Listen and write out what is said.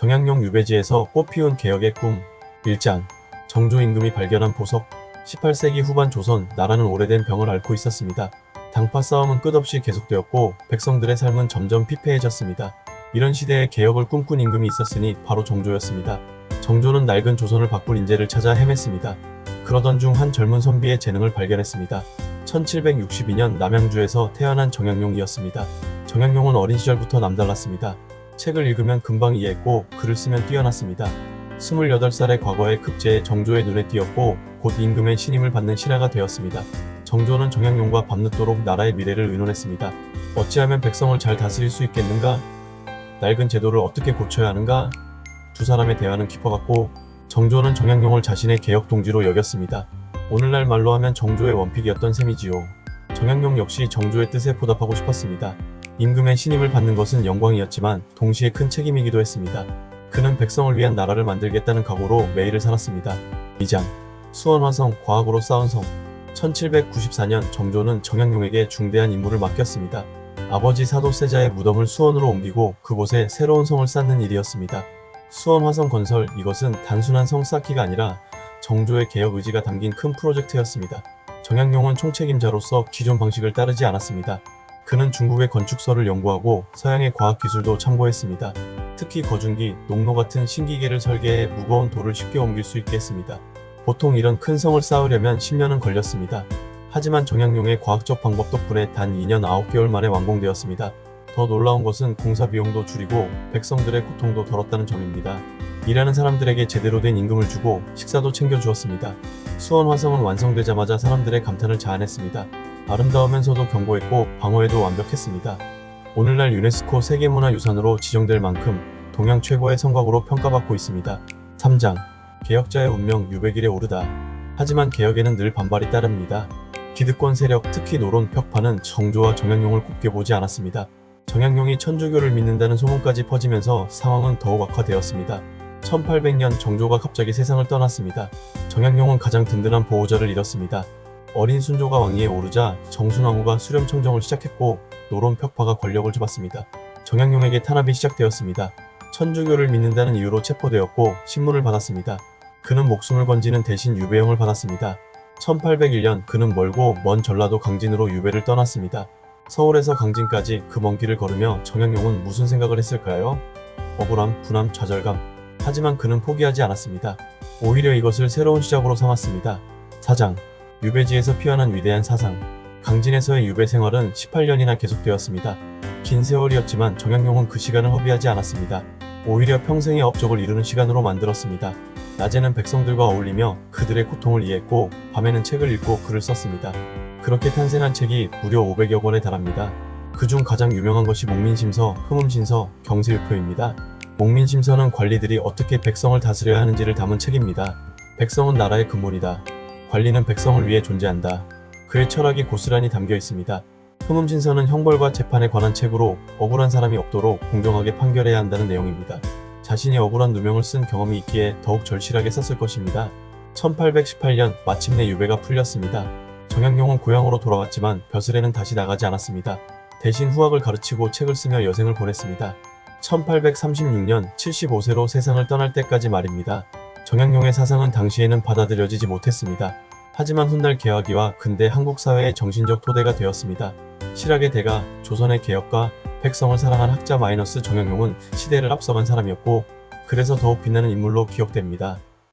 정약용 유배지에서 꽃피운 개혁의 꿈 1장 정조 임금이 발견한 보석 18세기 후반 조선 나라는 오래된 병을 앓고 있었습니다. 당파 싸움은 끝없이 계속되었고 백성들의 삶은 점점 피폐해졌습니다. 이런 시대에 개혁을 꿈꾼 임금이 있었으니 바로 정조였습니다. 정조는 낡은 조선을 바꿀 인재를 찾아 헤맸습니다. 그러던 중 한 젊은 선비의 재능을 발견했습니다. 1762년 남양주에서 태어난 정약용이었습니다. 정약용은 어린 시절부터 남달랐습니다. 책을 읽으면 금방 이해했고 글을 쓰면 뛰어났습니다. 28살의 과거의 급제에 정조의 눈에 띄었고 곧 임금의 신임을 받는 신하가 되었습니다. 정조는 정약용과 밤늦도록 나라의 미래를 의논했습니다. 어찌하면 백성을 잘 다스릴 수 있겠는가? 낡은 제도를 어떻게 고쳐야 하는가? 두 사람의 대화는 깊어갔고 정조는 정약용을 자신의 개혁 동지로 여겼습니다. 오늘날 말로 하면 정조의 원픽이었던 셈이지요. 정약용 역시 정조의 뜻에 보답하고 싶었습니다. 임금의 신임을 받는 것은 영광이었지만 동시에 큰 책임이기도 했습니다. 그는 백성을 위한 나라를 만들겠다는 각오로 매일을 살았습니다. 2장 수원화성 과학으로 쌓은 성 1794년 정조는 정약용에게 중대한 임무를 맡겼습니다. 아버지 사도세자의 무덤을 수원으로 옮기고 그곳에 새로운 성을 쌓는 일이었습니다. 수원화성 건설 이것은 단순한 성 쌓기가 아니라 정조의 개혁 의지가 담긴 큰 프로젝트였습니다. 정약용은 총책임자로서 기존 방식을 따르지 않았습니다. 그는 중국의 건축설을 연구하고 서양의 과학기술도 참고했습니다. 특히 거중기, 농로 같은 신기계를 설계해 무거운 돌을 쉽게 옮길 수 있게 했습니다. 보통 이런 큰 성을 쌓으려면 10년은 걸렸습니다. 하지만 정약용의 과학적 방법 덕분에 단 2년 9개월 만에 완공되었습니다. 더 놀라운 것은 공사 비용도 줄이고 백성들의 고통도 덜었다는 점입니다. 일하는 사람들에게 제대로 된 임금을 주고 식사도 챙겨주었습니다. 수원 화성은 완성되자마자 사람들의 감탄을 자아냈습니다. 아름다우면서도 견고했고 방어에도 완벽했습니다. 오늘날 유네스코 세계문화유산으로 지정될 만큼 동양 최고의 성곽으로 평가받고 있습니다. 3장 개혁자의 운명 유백일에 오르다. 하지만 개혁에는 늘 반발이 따릅니다. 기득권 세력 특히 노론 벽파는 정조와 정약용을 곱게 보지 않았습니다. 정약용이 천주교를 믿는다는 소문까지 퍼지면서 상황은 더욱 악화되었습니다. 1800년 정조가 갑자기 세상을 떠났습니다. 정약용은 가장 든든한 보호자를 잃었습니다. 어린 순조가 왕위에 오르자 정순왕후가 수렴청정을 시작했고 노론 벽파가 권력을 잡았습니다. 정약용에게 탄압이 시작되었습니다. 천주교를 믿는다는 이유로 체포되었고 신문을 받았습니다. 그는 목숨을 건지는 대신 유배형을 받았습니다. 1801년 그는 멀고 먼 전라도 강진으로 유배를 떠났습니다. 서울에서 강진까지 그 먼 길을 걸으며 정약용은 무슨 생각을 했을까요? 억울함, 분함, 좌절감. 하지만 그는 포기하지 않았습니다. 오히려 이것을 새로운 시작으로 삼았습니다. 사장, 유배지에서 피어난 위대한 사상. 강진에서의 유배 생활은 18년이나 계속되었습니다. 긴 세월이었지만 정약용은 그 시간을 허비하지 않았습니다. 오히려 평생의 업적을 이루는 시간으로 만들었습니다. 낮에는 백성들과 어울리며 그들의 고통을 이해했고 밤에는 책을 읽고 글을 썼습니다. 그렇게 탄생한 책이 무려 500여 권에 달합니다. 그중 가장 유명한 것이 목민심서, 흠음신서, 경세유표입니다. 목민심서는 관리들이 어떻게 백성을 다스려야 하는지를 담은 책입니다. 백성은 나라의 근본이다. 관리는 백성을 위해 존재한다. 그의 철학이 고스란히 담겨 있습니다. 흠음신서는 형벌과 재판에 관한 책으로 억울한 사람이 없도록 공정하게 판결해야 한다는 내용입니다. 자신이 억울한 누명을 쓴 경험이 있기에 더욱 절실하게 썼을 것입니다. 1818년 마침내 유배가 풀렸습니다. 정약용은 고향으로 돌아왔지만 벼슬에는 다시 나가지 않았습니다. 대신 후학을 가르치고 책을 쓰며 여생을 보냈습니다. 1836년 75세로 세상을 떠날 때까지 말입니다. 정약용의 사상은 당시에는 받아들여지지 못했습니다. 하지만 훗날 개화기와 근대 한국 사회의 정신적 토대가 되었습니다. 실학의 대가, 조선의 개혁가, 백성을 사랑한 학자 마이너스 정약용은 시대를 앞서간 사람이었고 그래서 더욱 빛나는 인물로 기억됩니다.